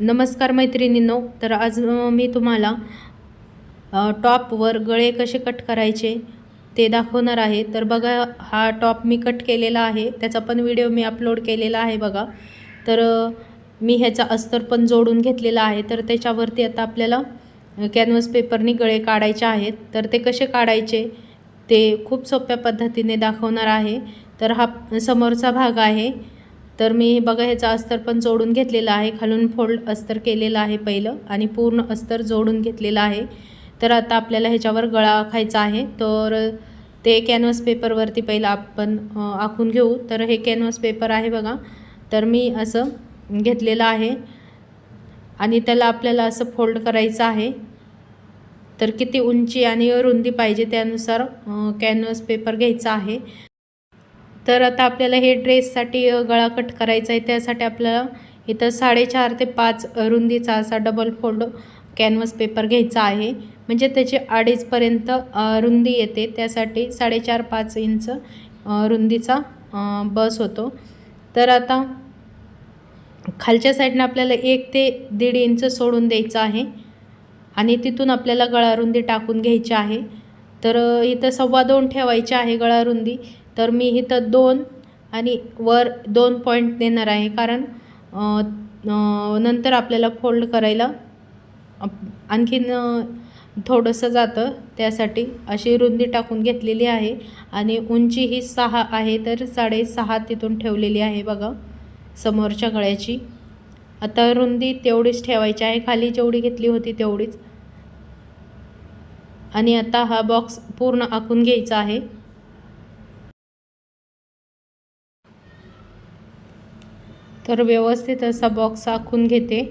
नमस्कार मैत्रिणींनो तर आज मी तुम्हाला टॉपवर गळे कसे कट करायचे ते दाखवणार आहे. तर बघा हा टॉप मी कट केलेला आहे. त्याचा पण व्हिडिओ मी अपलोड केलेला आहे बघा. तर मी ह्याचा अस्तर पण जोडून घेतलेला आहे. तर त्याच्यावरती आता आपल्याला कॅनव्हस पेपरनी गळे काढायचे आहेत. तर ते कसे काढायचे ते खूप सोप्या पद्धतीने दाखवणार आहे. तर हा समोरचा भाग आहे. तर मी बघा ह्याचा अस्तर पण जोडून घेतलेला आहे. खालून फोल्ड अस्तर केलेलं आहे पहिलं आणि पूर्ण अस्तर जोडून घेतलेलं आहे. तर आता आपल्याला ह्याच्यावर गळा आखायचा आहे. तर ते कॅनव्हस पेपरवरती पहिलं आपण आखून घेऊ. तर हे कॅनव्हस पेपर आहे बघा. तर मी असं घेतलेलं आहे. आणि त्याला आपल्याला असं फोल्ड करायचं आहे. तर किती उंची आणि रुंदी पाहिजे त्यानुसार कॅनव्हस पेपर घ्यायचा आहे. तर आता आपल्याला हे ड्रेससाठी गळा कट करायचा आहे. त्यासाठी आपल्याला इथं साडेचार ते पाच रुंदीचा असा डबल फोल्ड कॅनव्हस पेपर घ्यायचा आहे. म्हणजे त्याची अडीचपर्यंत रुंदी येते. त्यासाठी साडेचार पाच इंच रुंदीचा बस होतो. तर आता खालच्या साईडनं आपल्याला एक ते दीड इंच सोडून द्यायचं आहे. आणि तिथून आपल्याला गळारुंदी टाकून घ्यायची आहे. तर इथं सव्वा दोन ठेवायची आहे गळारुंदी तर मी इथं दोन आणि वर दोन पॉईंट देणार आहे. कारण नंतर आपल्याला फोल्ड करायला आणखीन थोडंसं जातं. त्यासाठी अशी रुंदी टाकून घेतलेली आहे. आणि उंची ही सहा आहे तर साडेसहा तिथून ठेवलेली आहे बघा समोरच्या गळ्याची. आता रुंदी तेवढीच ठेवायची आहे. खाली जेवढी घेतली होती तेवढीच. आणि आता हा बॉक्स पूर्ण आखून घ्यायचा आहे. तर व्यवस्थित असा बॉक्स आखून घेते.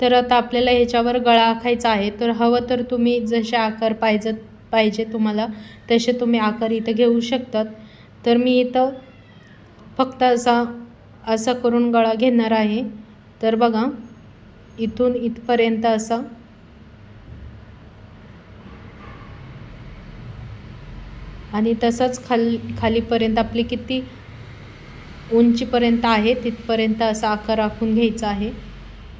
तर आता आपल्याला ह्याच्यावर गळा आखायचा आहे. तर हवं तर तुम्ही जसे आकार पाहिजे पाहिजे तुम्हाला तसे तुम्ही आकार इथं घेऊ शकतात. तर मी इथं फक्त असा असा करून गळा घेणार आहे. तर बघा इथून इथपर्यंत असा आणि तसंच खाल खालीपर्यंत आपली किती उंचीपर्यंत आहे तिथपर्यंत असा आकार आखून घ्यायचा आहे.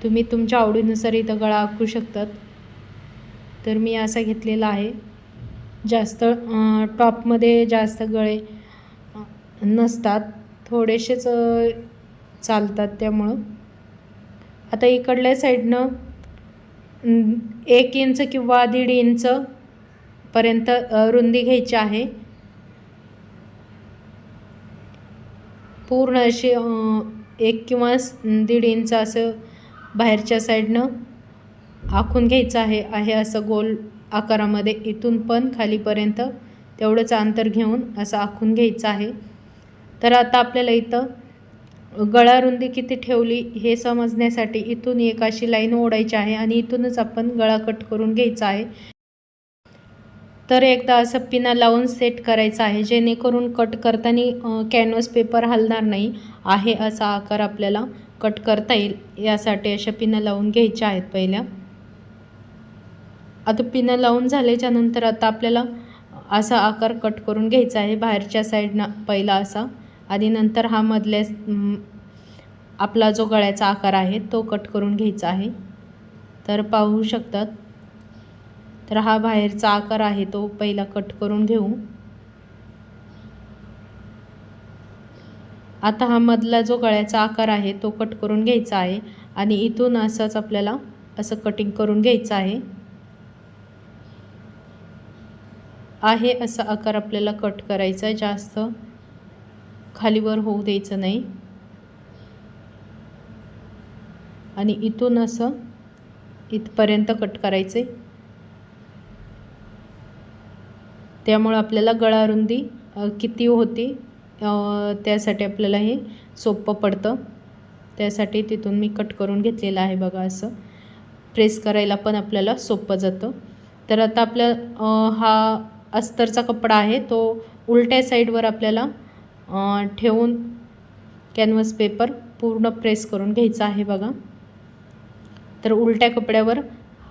तुम्ही तुमच्या आवडीनुसार इथं गळा आखू शकतात. तर मी असा घेतलेला आहे. जास्त टॉपमध्ये जास्त गळे नसतात. थोडेसेच चालतात त्यामुळं. आता इकडल्या साईडनं एक इंच किंवा दीड इंच पर्यंत रुंदी घ्यायची आहे. पूर्ण अशी एक किंवा दीड इंच असं बाहेरच्या साईडनं आखून घ्यायचं आहे आहे असं गोल आकारामध्ये इथून पण खालीपर्यंत तेवढंच अंतर घेऊन असं आखून घ्यायचं आहे. तर आता आपल्याला इथं गळा रुंदी किती ठेवली हे समजण्यासाठी इथून एक अशी लाईन ओढायची आहे आणि इथूनच आपण गळा कट करून घ्यायचा आहे. तर एकदा असं पिना लावून सेट करायचं आहे. जेणेकरून कट करताना कॅनव्हस पेपर हलणार नाही आहे असा आकार आपल्याला कट करता येईल. यासाठी अशा पिना लावून घ्यायच्या आहेत पहिल्या. आता पिनं लावून झाल्याच्यानंतर आता आपल्याला असा आकार कट करून घ्यायचा आहे. बाहेरच्या साईडनं पहिला असा. आणि नंतर हा मधल्या आपला जो गळ्याचा आकार आहे तो कट करून घ्यायचा आहे. तर पाहू शकतात. तर हा बाहेरचा आकार आहे तो पहिला कट करून घेऊ. आता हा मधला जो गळ्याचा आकार आहे तो कट करून घ्यायचा आहे आणि इथून असंच आपल्याला असं कटिंग करून घ्यायचं आहे. आहे असा आकार आपल्याला कट करायचा आहे जास्त खालीवर होऊ द्यायचं नाही. आणि इथून असं इथपर्यंत कट करायचे त्यामुळं आपल्याला गळारुंदी किती होती त्यासाठी आपल्याला हे सोपं पडतं. त्यासाठी तिथून मी कट करून घेतलेलं आहे बघा असं. प्रेस करायला पण आपल्याला सोपं जातं. तर आता आपल्या हा अस्तरचा कपडा आहे तो उलट्या साईडवर आपल्याला ठेवून कॅनव्हस पेपर पूर्ण प्रेस करून घ्यायचा आहे बघा. तर उलट्या कपड्यावर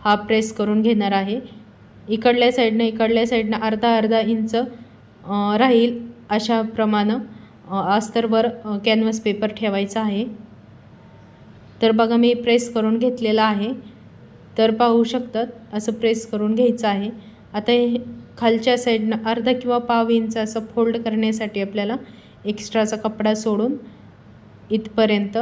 हा प्रेस करून घेणार आहे. इकडल्या साईडनं इकडल्या साईडनं अर्धा अर्धा इंच राहील अशाप्रमाणे अस्तरवर कॅनव्हास पेपर ठेवायचा आहे. तर बघा मी प्रेस करून घेतलेला आहे. तर पाहू शकतात असं प्रेस करून घ्यायचं आहे. आता हे खालच्या साईडनं अर्धा किंवा पाव इंच असं फोल्ड करण्यासाठी आपल्याला एक्स्ट्राचा कपडा सोडून इथपर्यंत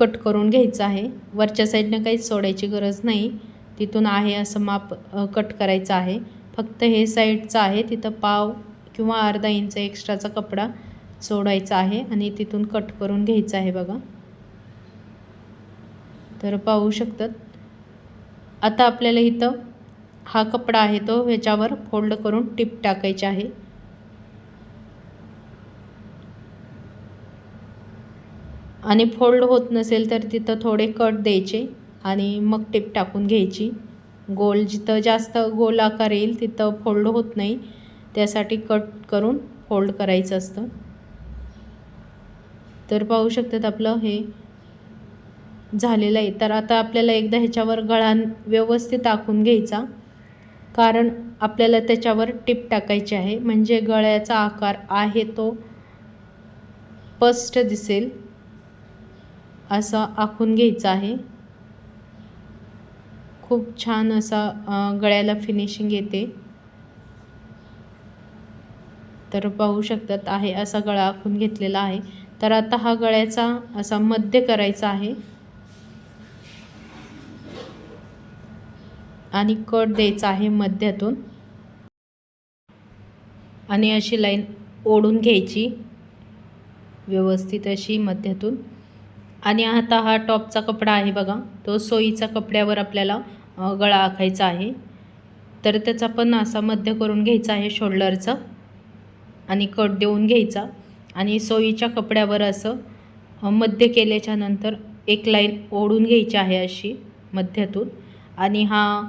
कट करून घ्यायचं आहे. वरच्या साईडनं काहीच सोडायची गरज नाही. तिथून आहे असं माप कट करायचं आहे. फक्त हे साईडचं आहे. तिथं पाव किंवा अर्धा इंच एक्स्ट्राचा कपडा सोडायचा आहे आणि तिथून कट करून घ्यायचं आहे बघा. तर पाहू शकतात. आता आपल्याला इथं हा कपडा आहे तो ह्याच्यावर फोल्ड करून टिप टाकायची आहे. आणि फोल्ड होत नसेल तर तिथं थोडे कट द्यायचे आणि मग टिप टाकून घ्यायची. गोल जिथं जास्त गोल आकार येईल तिथं फोल्ड होत नाही. त्यासाठी कट करून फोल्ड करायचं असतं. तर पाहू शकतात आपलं हे झालेलं आहे. तर आता आपल्याला एकदा ह्याच्यावर गळा व्यवस्थित आखून घ्यायचा. कारण आपल्याला त्याच्यावर टिप टाकायची आहे. म्हणजे गळ्याचा आकार आहे तो स्पष्ट दिसेल. असं आखून घ्यायचा आहे. खूप छान असा गळ्याला फिनिशिंग येते. तर पाहू शकतात आहे असा गळा आखून घेतलेला आहे. तर आता हा गळ्याचा असा मध्य करायचा आहे. आणि कट द्यायचा आहे मध्यातून. आणि अशी लाईन ओढून घ्यायची. व्यवस्थित अशी मध्यातून. आणि आता हा टॉपचा कपडा आहे बघा. तो सोयीचा कपड्यावर आपल्याला गळा आखायचा आहे. तर त्याचा पण असा मध्य करून घ्यायचा आहे शोल्डरचा आणि कट देऊन घ्यायचा. आणि सोयीच्या कपड्यावर असं मध्य केल्याच्यानंतर एक लाईन ओढून घ्यायची आहे अशी मध्यातून. आणि हा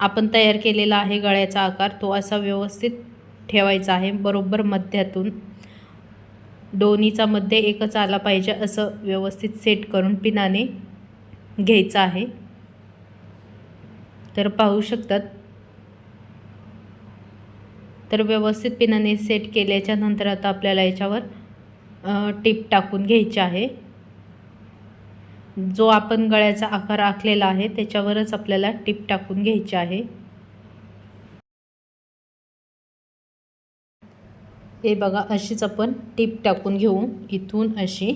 आपण तयार केलेला आहे गळ्याचा आकार तो असा व्यवस्थित ठेवायचा आहे बरोबर मध्यातून. दोन्हीचा मध्ये एकच आला पाहिजे असं व्यवस्थित सेट करून पिनाने घ्यायचं आहे. तर पाहू शकतात. तर व्यवस्थित पिनाने सेट केल्याच्यानंतर आता आपल्याला याच्यावर टिप टाकून घ्यायची आहे. जो आपण गळ्याचा आकार आखलेला आहे त्याच्यावरच आपल्याला टिप टाकून घ्यायची आहे. हे बघा अशीच आपण टिप टाकून घेऊ. इथून अशी.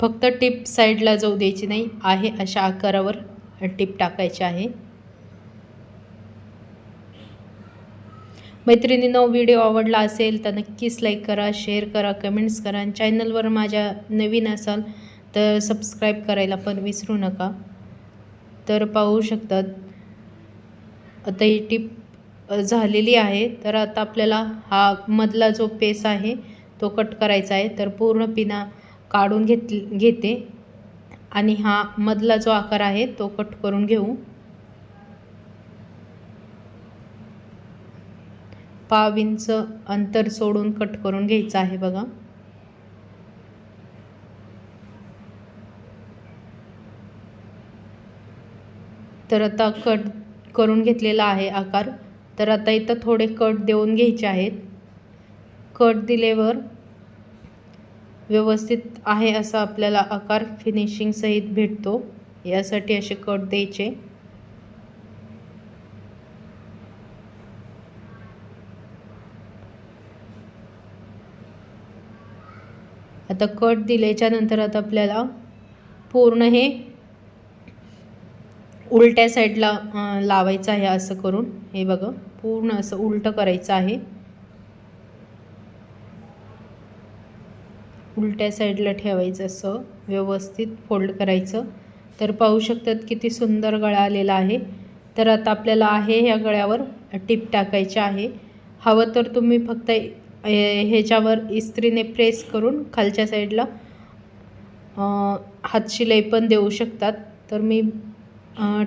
फक्त टिप साईडला जाऊ द्यायची नाही आहे अशा आकारावर टिप टाकायची आहे. मैत्रिणींनो व्हिडिओ आवडला असेल तर नक्कीच लाईक करा शेअर करा कमेंट्स करा. आणि चॅनलवर माझ्या नवीन असाल तर सबस्क्राईब करायला पण विसरू नका. तर पाहू शकतात. आता ही टीप झालेली आहे. तर आता आपल्याला हा मधला जो पेस आहे तो कट करायचा आहे. तर पूर्ण पिना काढून घेत घेते. आणि हा मधला जो आकार आहे तो कट करून घेऊ. पाव इंच अंतर सोडून कट करून घ्यायचं आहे बघा. तर आता कट करून घेतलेला आहे आकार. तर आता इथं थोडे कट देऊन घ्यायचे आहेत. कट दिल्यावर व्यवस्थित आहे असा आपल्याला आकार फिनिशिंगसहित भेटतो. यासाठी असे कट द्यायचे. आता कट दिल्याच्या नंतर आता आपल्याला पूर्ण हे उलट्या साईडला लावायचं आहे असं करून. हे बघा पूर्ण असं उलटं करायचं आहे. उलट्या साईडला ठेवायचं असं व्यवस्थित फोल्ड करायचं. तर पाहू शकतात किती सुंदर गळा आलेला आहे. तर आता आपल्याला आहे ह्या गळ्यावर टिप टाकायचे आहे. हवं तर तुम्ही फक्त ह्याच्यावर इस्त्रीने प्रेस करून खालच्या साईडला हातशिलाई पण देऊ शकतात. तर मी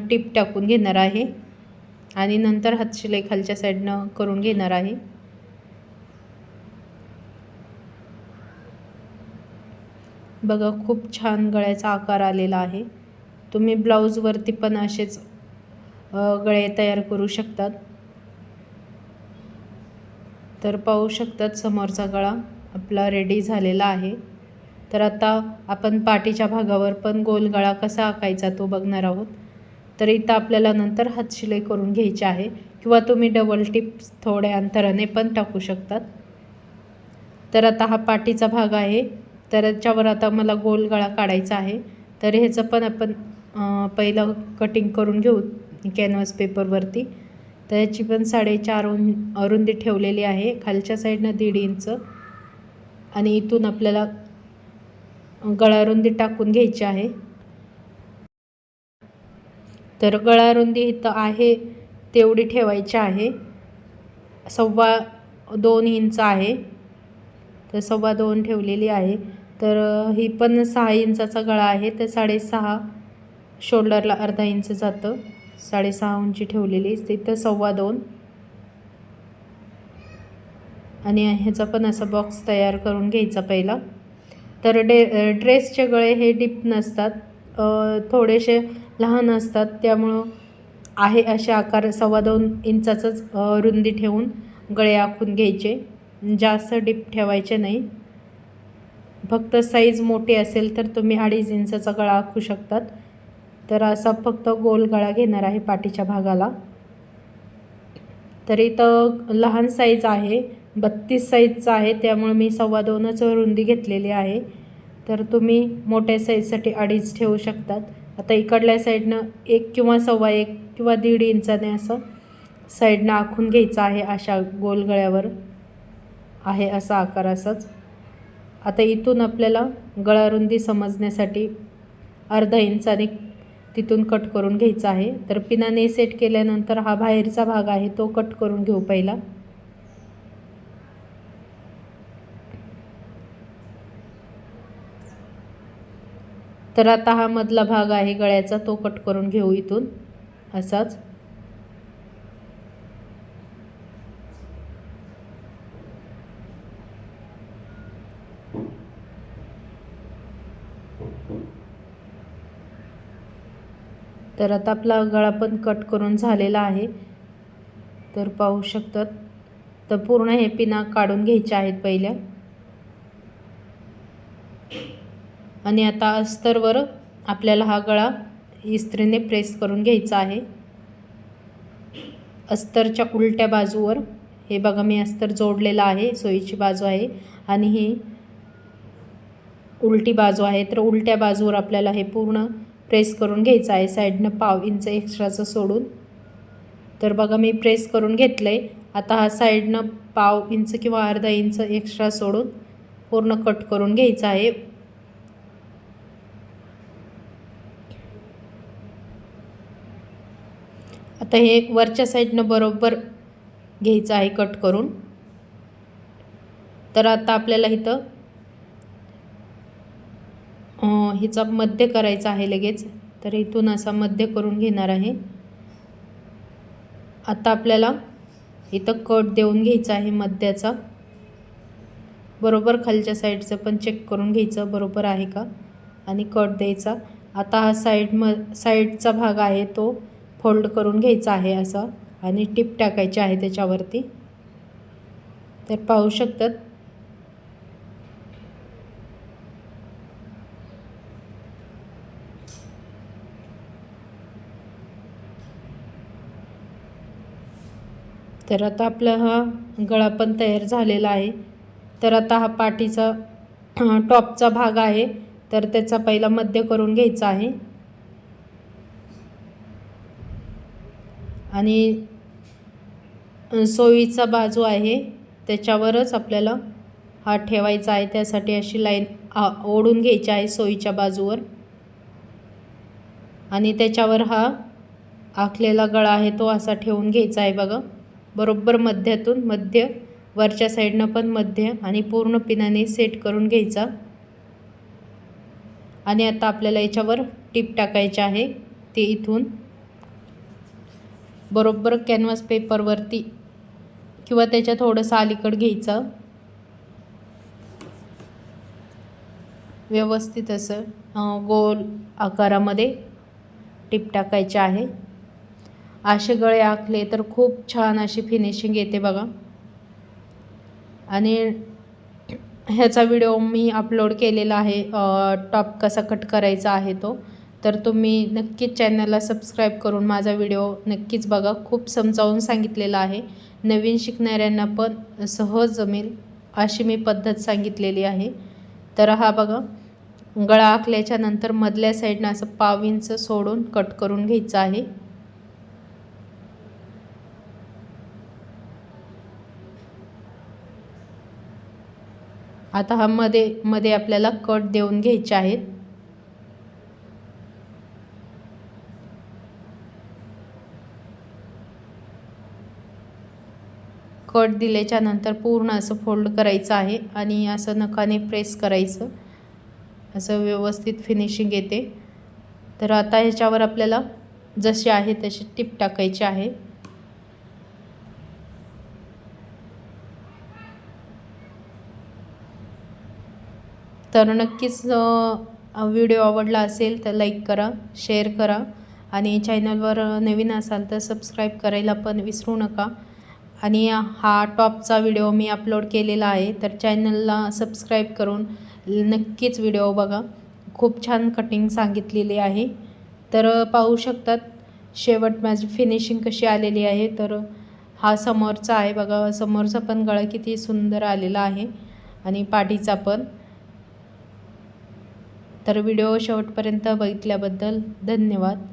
टिप टाकून घेणार आहे. आणि नंतर हातशिलाई खालच्या साईडनं करून घेणार आहे. बघा खूप छान गळ्याचा आकार आलेला आहे. तुम्ही ब्लाऊजवरती पण असेच गळे तयार करू शकतात. तर पाहू शकतात समोरचा गळा आपला रेडी झालेला आहे. तर आता आपण पाठीच्या भागावर पण गोल गळा कसा आखायचा तो बघणार आहोत. तर इथं आपल्याला नंतर हातशिलाई करून घ्यायची आहे. किंवा तुम्ही डबल टिप्स थोड्या अंतराने पण टाकू शकतात. तर आता हा पाठीचा भाग आहे. तर याच्यावर आता मला गोल गळा काढायचा आहे. तर ह्याचं पण आपण पहिलं कटिंग करून घेऊ कॅनव्हास पेपरवरती तर याची पण साडेचार उं अरुंदी ठेवलेली आहे. खालच्या साईडनं दीड इंच आणि इथून आपल्याला गळारुंदी टाकून घ्यायची आहे. तर गळारुंदी इथं आहे तेवढी ठेवायची आहे. सव्वा दोन इंच आहे. तर सव्वा दोन ठेवलेली आहे. तर ही पण सहा इंचाचा गळा आहे. तर साडेसहा शोल्डरला अर्धा इंच जातं. साडेसहा उंची ठेवलेली तिथं सव्वा दोन. आणि ह्याचा पण असा बॉक्स तयार करून घ्यायचा पहिला. तर डे ड्रेसचे गळे हे डीप नसतात. थोडेसे लहान असतात त्यामुळं आहे असे आकार सव्वा दोन इंचाचंच रुंदी ठेवून गळे आखून घ्यायचे. जास्त डीप ठेवायचे नाही. फक्त साईज मोठी असेल तर तुम्ही अडीच इंचाचा गळा आखू शकतात. तर असा फक्त गोल गळा घेणार आहे पाठीच्या भागाला. तर इथं लहान साईज आहे बत्तीस साईजचा आहे त्यामुळे मी सव्वा दोनच रुंदी घेतलेली आहे. तर तुम्ही मोठ्या साईजसाठी अडीच ठेवू शकतात. आता इकडल्या साईडनं एक किंवा सव्वा एक किंवा दीड इंचाने असं साईडनं आखून घ्यायचं आहे अशा गोलगळ्यावर. आहे असा आकार असाच. आता इथून आपल्याला गळारुंदी समजण्यासाठी अर्धा इंचाने तिथून कट करून घ्यायचा आहे. तर पिनाने सेट केल्यानंतर हा बाहेरचा भाग आहे तो कट करून घेऊ पहिला. तर आता हा मधला भाग आहे गळ्याचा तो कट करून घेऊ इथून. असाच. तर आता आपला गळा पण कट करून झालेला आहे. तर पाहू शकतात. तर पूर्ण हे पिना काढून घ्यायच्या आहेत पहिल्या. आणि आता अस्तरवर आपल्याला हा गळा इस्त्रीने प्रेस करून घ्यायचा आहे. अस्तरच्या उलट्या बाजूवर हे बघा मी अस्तर जोडलेलं आहे सोयीची बाजू आहे आणि ही उलटी बाजू आहे. तर उलट्या बाजूवर आपल्याला हे पूर्ण प्रेस करून घ्यायचं आहे. साईडनं पाव इंच एक्स्ट्राचं सोडून. तर बघा मी प्रेस करून घेतलं आहे आता हा साईडनं पाव इंच किंवा अर्धा इंच एक्स्ट्रा सोडून पूर्ण कट करून घ्यायचं आहे. आता हे वरच्या साईडनं बरोबर घ्यायचं आहे कट करून. तर आता आपल्याला इथं हिचा मध्य करायचा आहे लगेच. तर इथून असा मध्य करून घेणार आहे. आता आपल्याला इथं कट देऊन घ्यायचा आहे मध्याचा. बरोबर खालच्या साईडचं पण चेक करून घ्यायचं बरोबर आहे का? आणि कट द्यायचा. आता हा साईड म साईडचा भाग आहे तो फोल्ड करून घ्यायचं आहे असं आणि टिप टाकायची आहे त्याच्यावरती. तर पाहू शकतात. तर आता आपला हा गळा पण तयार झालेला आहे. तर आता हा पाठीचा टॉपचा भाग आहे. तर त्याचा पहिला मध्य करून घ्यायचा आहे. आणि सोयीचा बाजू आहे त्याच्यावरच आपल्याला हा ठेवायचा आहे त्यासाठी अशी लाईन आ ओढून घ्यायची आहे सोयीच्या बाजूवर. आणि त्याच्यावर हा आखलेला गळा आहे तो असा ठेवून घ्यायचा आहे बघा. बरोबर मध्यातून मध्य वरच्या साईडनं पण मध्य आणि पूर्ण पिनाने सेट करून घ्यायचा. आणि आता आपल्याला याच्यावर टीप टाकायची आहे ते इथून. बरोबर कॅनव्हास पेपरवरती किंवा त्याच्या थोडंसं अलीकड घ्यायचं. व्यवस्थित असं गोल आकारामध्ये टीप टाकायचे आहे. असे गळे आखले तर खूप छान अशी फिनिशिंग येते बघा. आणि ह्याचा व्हिडिओ मी अपलोड केलेला आहे टॉप कसा कट करायचा आहे तो. तर तुम्ही नक्कीच चॅनलला सबस्क्राईब करून माझा व्हिडिओ नक्कीच बघा. खूप समजावून सांगितलेला आहे. नवीन शिकणाऱ्यांना पण सहज जमेल अशी मी पद्धत सांगितलेली आहे. तर हा बघा. गळा आखल्याच्या नंतर मधल्या साईडनं असं पाव इंच सोडून कट करून घ्यायचं आहे. आता हा मध्ये मध्ये आपल्याला कट देऊन घ्यायचे आहेत. कट दिल्याच्या नंतर पूर्ण असं फोल्ड करायचं आहे आणि असं नखाने प्रेस करायचं. असं व्यवस्थित फिनिशिंग येते. तर आता ह्याच्यावर आपल्याला जशी आहे तशी टिप टाकायची आहे. तर नक्कीच व्हिडिओ आवडला असेल तर लाईक करा शेअर करा आणि चॅनलवर नवीन असाल तर सबस्क्राईब करायला पण विसरू नका. आणि हा टॉपचा व्हिडिओ मी अपलोड केलेला आहे तर चॅनलला सबस्क्राईब करून नक्कीच व्हिडिओ बघा. खूप छान कटिंग सांगितलेली आहे. तर पाहू शकतात शेवट माझी फिनिशिंग कशी आलेली आहे. तर हा समोरचा आहे बघा. समोरचा पण गळा किती सुंदर आलेला आहे आणि पाठीचा पण. तर व्हिडिओ शेवटपर्यंत बघितल्याबद्दल धन्यवाद.